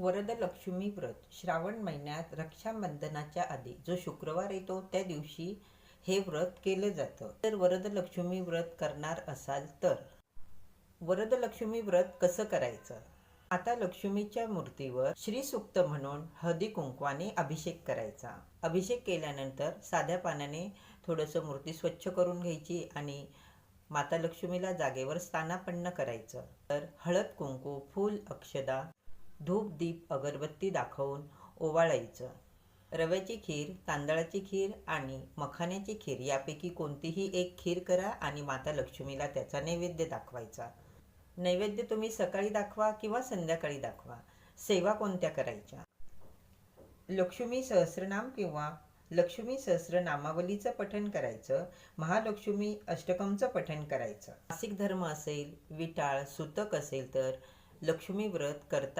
वरदलक्ष्मी व्रत श्रावण महिन्यात रक्षाबंधनाच्या आधी जो शुक्रवार येतो त्या दिवशी हे व्रत केलं जातं. तर वरदलक्ष्मी व्रत करणार असाल तर? वरदलक्ष्मी व्रत कसं करायचं? आता लक्ष्मीच्या मूर्तीवर श्रीसुक्त म्हणून हळदी कुंकवाने अभिषेक करायचा. अभिषेक केल्यानंतर साध्या पाण्याने थोडंसं मूर्ती स्वच्छ करून घ्यायची आणि माता लक्ष्मीला जागेवर स्थानापन्न करायचं. तर हळद कुंकू फूल अक्षदा धूप दीप अगरबत्ती दाखवून ओवाळायचं. रव्याची खीर तांदळाची खीर आणि मखाण्याची खीर यापैकी कोणतीही एक खीर करा आणि माता लक्ष्मीला त्याचा नैवेद्य दाखवायचा. नैवेद्य तुम्ही सकाळी दाखवा किंवा संध्याकाळी दाखवा. सेवा कोणत्या करायच्या? लक्ष्मी सहस्रनाम किंवा लक्ष्मी सहस्रनामावलीचं पठण करायचं महालक्ष्मी अष्टकमचं पठण करायचं. मासिक धर्म असेल विटाळ सुतक असेल तर लक्ष्मी व्रत करता